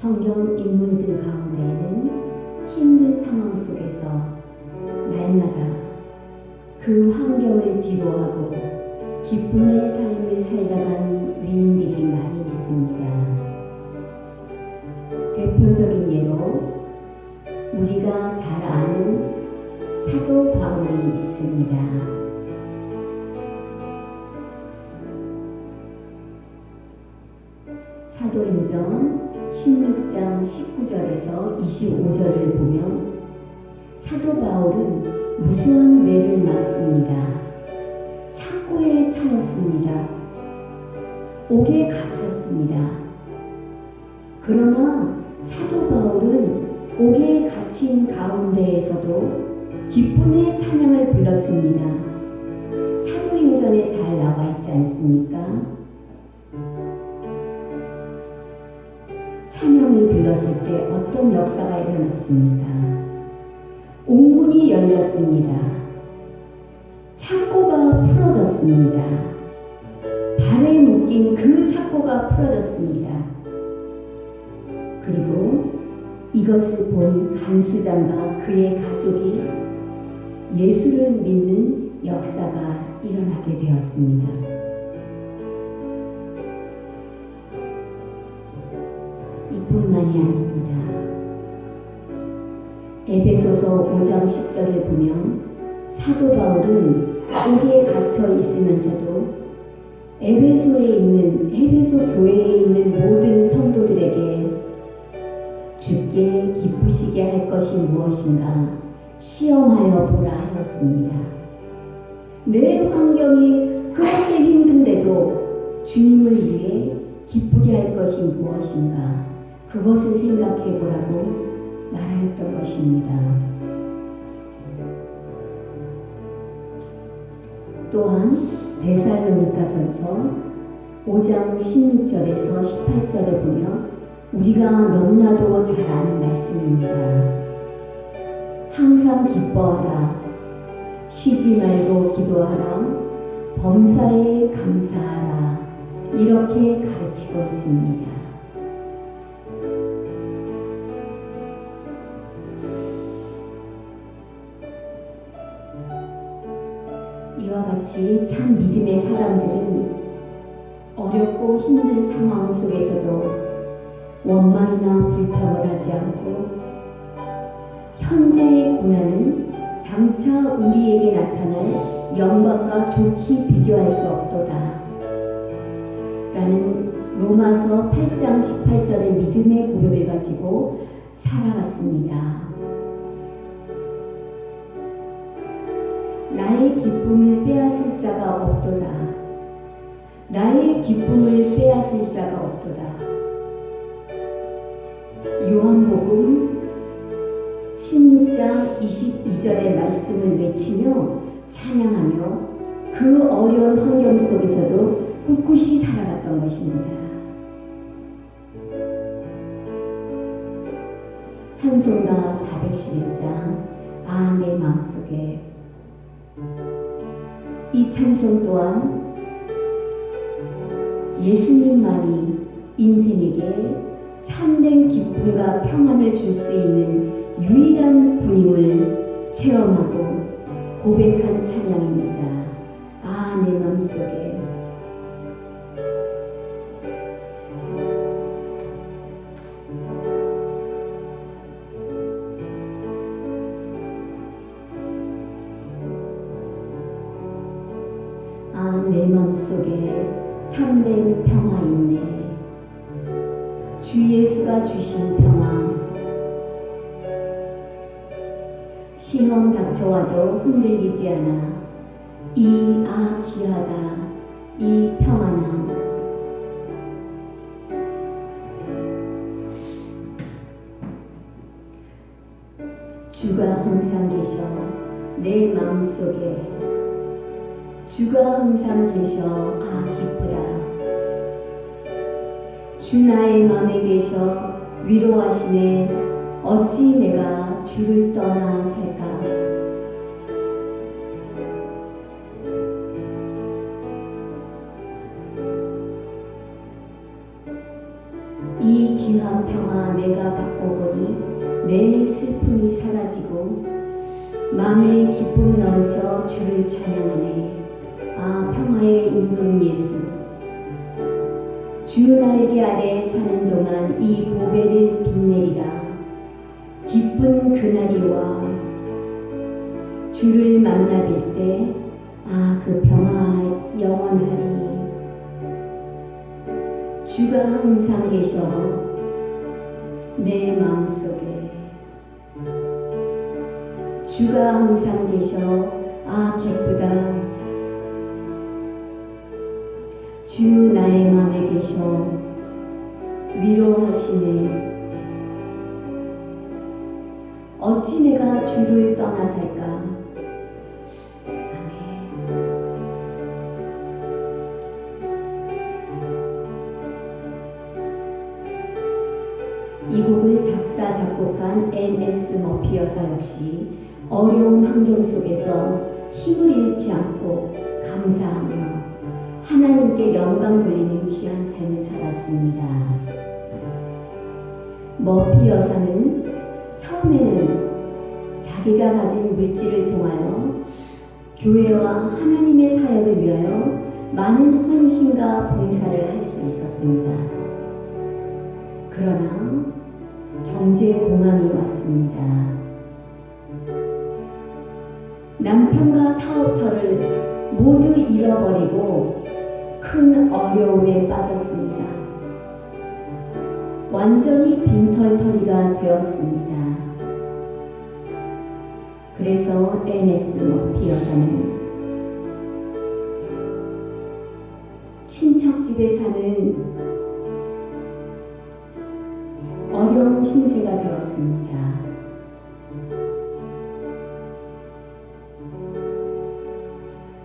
성경 인물들 가운데는 힘든 상황 속에서 날마다 그 환경을 뒤로하고 기쁨의 삶을 살다간 위인들이 많이 있습니다. 대표적인 예로 우리가 잘 아는 사도 바울이 있습니다. 사도행전 16장 19절에서 25절을 보면 사도 바울은 무수한 매를 맞습니다. 창고에 차였습니다. 옥에 갇혔습니다. 그러나 사도 바울은 옥에 갇힌 가운데에서도 기쁨의 찬양을 불렀습니다. 사도행전에 잘 나와 있지 않습니까? 불렀을 때 어떤 역사가 일어났습니까? 옥문이 열렸습니다. 창고가 풀어졌습니다. 발에 묶인 그 창고가 풀어졌습니다. 그리고 이것을 본 간수장과 그의 가족이 예수를 믿는 역사가 일어나게 되었습니다. 뿐만이 아닙니다. 에베소서 5장 10절을 보면 사도 바울은 옥에 갇혀 있으면서도 에베소에 있는 에베소 교회에 있는 모든 성도들에게 주께 기쁘시게 할 것이 무엇인가 시험하여 보라 하였습니다. 내 환경이 그렇게 힘든데도 주님을 위해 기쁘게 할 것이 무엇인가 그것을 생각해 보라고 말하였던 것입니다. 또한 데살로니가 전서 5장 16절에서 18절에 보면 우리가 너무나도 잘 아는 말씀입니다. 항상 기뻐하라. 쉬지 말고 기도하라. 범사에 감사하라. 이렇게 가르치고 있습니다. 이와 같이 참 믿음의 사람들은 어렵고 힘든 상황 속에서도 원망이나 불평을 하지 않고 현재의 고난은 장차 우리에게 나타날 영광과 좋게 비교할 수 없도다. 라는 로마서 8장 18절의 믿음의 고백을 가지고 살아갔습니다. 기쁨을 빼앗을 자가 없도다. 나의 기쁨을 빼앗을 자가 없도다. 요한복음 16장 22절의 말씀을 외치며 찬양하며 그 어려운 환경 속에서도 꿋꿋이 살아갔던 것입니다. 찬송가 411장 아 내 마음속에 이 찬송 또한 예수님만이 인생에게 참된 기쁨과 평안을 줄 수 있는 유일한 분임을 체험하고 고백한 찬양입니다. 아, 내 마음속에 평화 있네. 주 예수가 주신 평화. 시험 닥쳐와도 흔들리지 않아. 이 아 귀하다. 이 평안함. 주가 항상 계셔 내 마음속에 주가 항상 계셔 아 기쁘다 주 나의 맘에 계셔 위로하시네. 어찌 내가 주를 떠나 살까? 이 귀한 평화 내가 바꿔보니 내 슬픔이 사라지고 마음의 기쁨이 넘쳐 주를 찬양하네. 아 평화의 임금 예수. 주 날개 아래 사는 동안 이 보배를 빛내리라. 기쁜 그날이 와 주를 만나 뵐 때, 아, 그 평화 영원하리. 주가 항상 계셔 내 마음속에. 주가 항상 계셔, 아, 기쁘다. 주 나의 마음에 계셔 위로하시네. 어찌 내가 주를 떠나 살까? 아멘. 이 곡을 작사 작곡한 N.S. 머피 여사 역시 어려운 환경 속에서 힘을 잃지 않고 감사하며 하나님께 영광 돌리는 귀한 삶을 살았습니다. 머피 여사는 처음에는 자기가 가진 물질을 통하여 교회와 하나님의 사역을 위하여 많은 헌신과 봉사를 할 수 있었습니다. 그러나 경제 공황이 왔습니다. 남편과 사업처를 모두 잃어버리고 큰 어려움에 빠졌습니다. 완전히 빈털터리가 되었습니다. 그래서 NS 머피 여사는 친척집에 사는 어려운 신세가 되었습니다.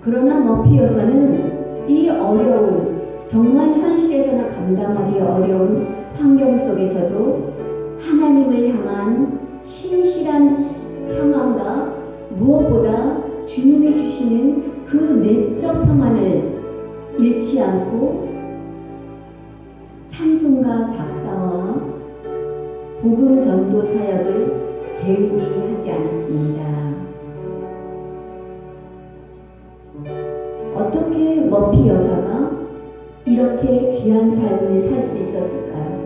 그러나 머피 여사는 이 어려운 정말 현실에서는 감당하기 어려운 환경 속에서도 하나님을 향한 신실한 평안과 무엇보다 주님이 주시는 그 내적 평안을 잃지 않고 찬송가 작사와 복음 전도 사역을 게을리 하지 않았습니다. 여사가 이렇게 귀한 삶을 살 수 있었을까요?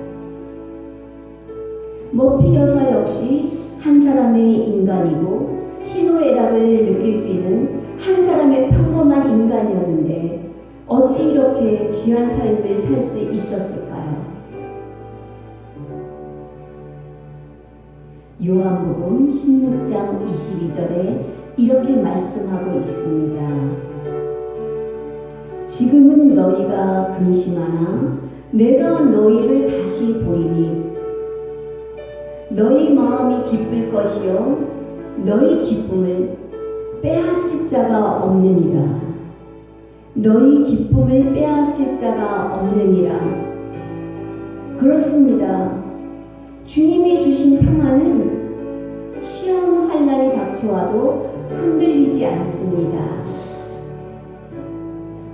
머피 여사 역시 한 사람의 인간이고 희노애락을 느낄 수 있는 한 사람의 평범한 인간이었는데 어찌 이렇게 귀한 삶을 살 수 있었을까요? 요한복음 16장 22절에 이렇게 말씀하고 있습니다. 지금은 너희가 근심하나 내가 너희를 다시 보리니. 너희 마음이 기쁠 것이요. 너희 기쁨을 빼앗을 자가 없느니라. 너희 기쁨을 빼앗을 자가 없느니라. 그렇습니다. 주님이 주신 평안은 시험 환란이 닥쳐와도 흔들리지 않습니다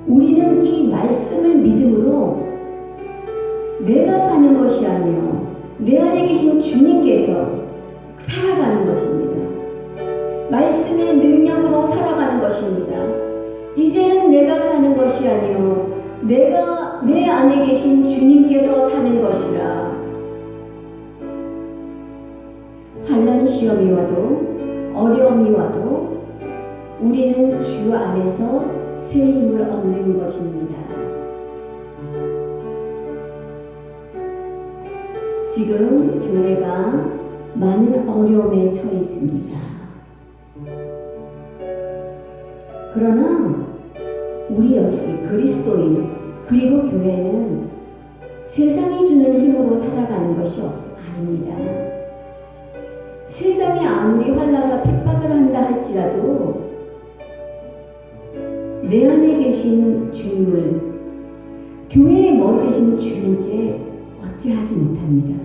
우리는 이 말씀을 믿음으로 내가 사는 것이 아니요 내 안에 계신 주님께서 살아가는 것입니다. 말씀의 능력으로 살아가는 것입니다. 이제는 내가 사는 것이 아니요 내가 내 안에 계신 주님께서 사는 것이라. 환난 시험이 와도 어려움이 와도 우리는 주 안에서 새 힘을 얻는 것입니다. 지금 교회가 많은 어려움에 처해 있습니다. 그러나 우리 역시 그리스도인 그리고 교회는 세상이 주는 힘으로 살아가는 것이 없, 아닙니다. 세상이 아무리 환란과 핍박을 한다 할지라도 내 안에 계신 주님을 교회의 머리 되신 주님께 어찌하지 못합니다.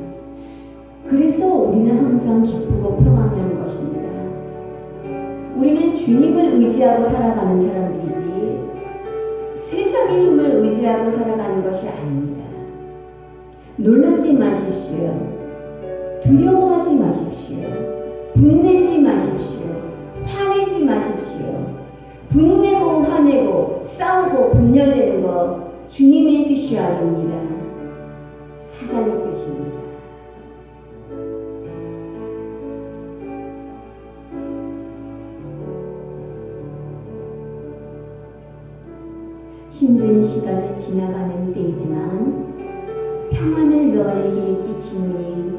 그래서 우리는 항상 기쁘고 평안한 것입니다. 우리는 주님을 의지하고 살아가는 사람들이지 세상의 힘을 의지하고 살아가는 것이 아닙니다. 놀라지 마십시오. 두려워하지 마십시오. 분내지 화내고 싸우고 분열되는 것 주님의 뜻이 아닙니다. 사단의 뜻입니다. 힘든 시간을 지나가는 때이지만 평안을 너에게 끼치니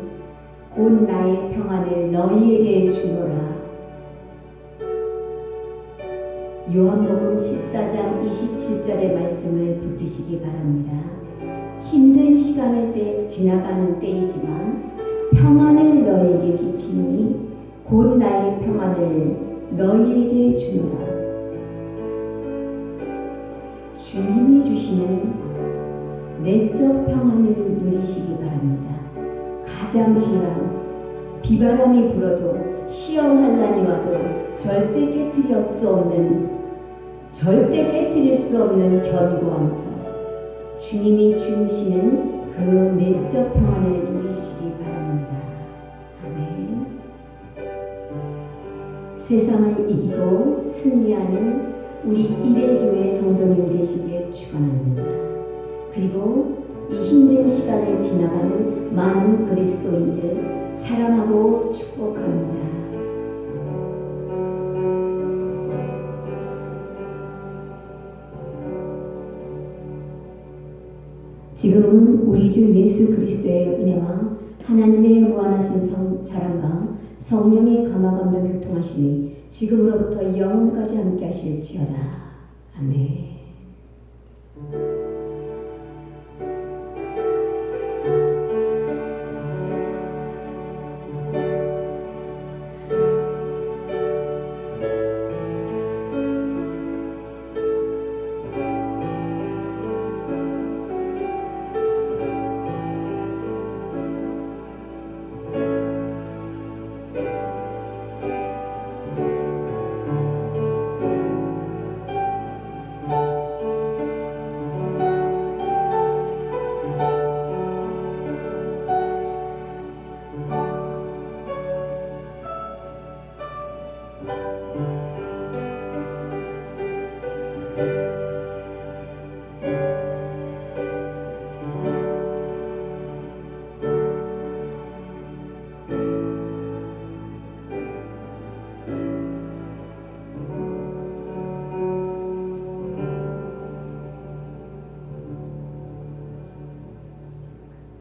곧 나의 평안을 너희에게 주노라. 요한복음 14장 27절의 말씀을 붙드시기 바랍니다. 힘든 시간을 때 지나가는 때이지만 평안을 너에게 끼치니 곧 나의 평안을 너희에게 주노라. 주님이 주시는 내적 평안을 누리시기 바랍니다. 가장 귀한 비바람이 불어도 시험 환란이 와도 절대 깨뜨릴 수 없는 절대 깨뜨릴 수 없는 견고한 성 주님이 주시는 그 내적 평안을 누리시기 바랍니다. 아멘. 세상을 이기고 승리하는 우리 일회교회 성도님 되시길 축원합니다. 그리고 이 힘든 시간을 지나가는 많은 그리스도인들 사랑하고 축복합니다. 지금은 우리 주 예수 그리스도의 은혜와 하나님의 무한하신 성, 사랑과 성령의 감화감동 교통하심이 지금으로부터 영원까지 함께 하실지어다. 아멘.